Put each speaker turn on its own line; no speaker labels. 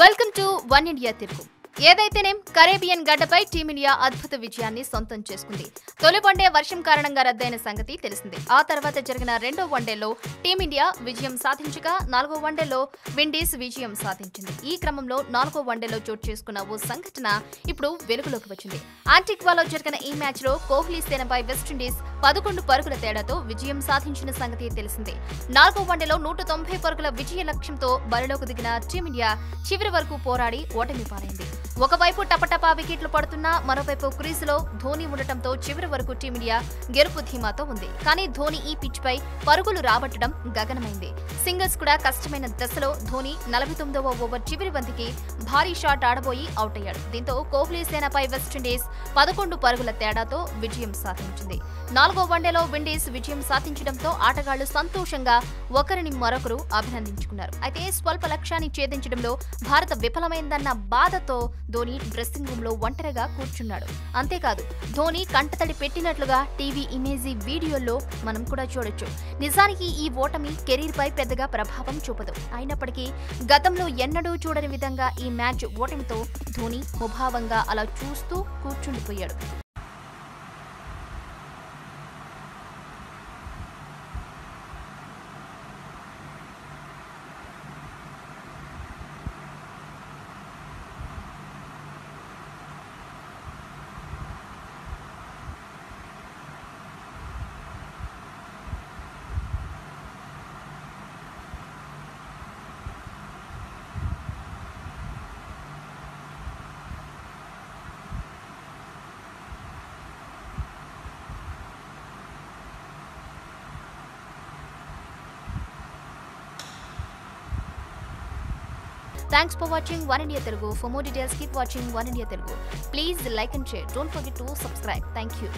Welcome to one India తిరుగు ఏదైతేనేం Caribbean గడ్డపై team India అద్భుత విజయాన్ని సొంతం చేసుకుంది. తొలి వన్డే వర్షం కారణంగా రద్దయిన సంగతి తెలిసిందే. ఆ తర్వాత జరిగిన రెండో వన్డేలో టీమిండియా విజయం సాధించగా నాలుగో వన్డేలో విండీస్ విజయం సాధించింది. ఈ క్రమంలో నాలుగో వన్డేలో చోటు చేసుకున్న ఓ సంఘటన ఇప్పుడు వెలుగులోకి వచ్చింది. ఆంటిక్వాలో జరిగిన ఈ మ్యాచ్లో కోహ్లీ సేనపై వెస్టిండీస్ పదకొండు పరుగుల తేడాతో విజయం సాధించిన సంగతి తెలిసిందే. నాలుగో వన్డేలో నూట తొంభై పరుగుల విజయ లక్ష్యంతో బరిలోకి దిగిన టీమిండియా చివరి వరకు పోరాడి ఓటమి పాలైంది. ఒకవైపు టపటపా వికెట్లు పడుతున్నా మరోవైపు క్రీజులో ధోని ఉండటంతో చివరి వరకు టీమిండియా గెలుపు ధీమాతో ఉంది. కానీ ధోని ఈ పిచ్ పై పరుగులు రాబట్టడం గగనమైంది. సింగిల్స్ కూడా కష్టమైన దశలో ధోని నలభై తొమ్మిదవ ఓవర్ చివరి బంతికి భారీ షాట్ ఆడబోయి అవుట్ అయ్యాడు దీంతో కోహ్లీ సేనపై వెస్టిండీస్ పదకొండు పరుగుల తేడాతో విజయం సాధించింది. నాలుగో వన్డేలో విండీస్ విజయం సాధించడంతో ఆటగాళ్ళు సంతోషంగా ఒకరిని మరొకరు అభినందించుకున్నారు. అయితే స్వల్ప లక్ష్యాన్ని ఛేదించడంలో భారత విఫలమైందన్న బాధతో ధోని డ్రెస్సింగ్ రూమ్లో ఒంటరిగా కూర్చున్నాడు. అంతేకాదు ధోని కంటతడి పెట్టినట్లుగా టీవీ ఇమేజీ వీడియోల్లో మనం కూడా చూడొచ్చు. నిజానికి ఈ ఓటమి కెరీర్ పై పెద్దగా ప్రభావం చూపదు. అయినప్పటికీ గతంలో ఎన్నడూ చూడని విధంగా ఈ మ్యాచ్ ఓటమితో ధోని ముభావంగా అలా చూస్తూ కూర్చుండిపోయాడు. Thanks for watching One India Telugu. For more details, keep watching One India Telugu. Please like and share. Don't forget to subscribe. Thank you.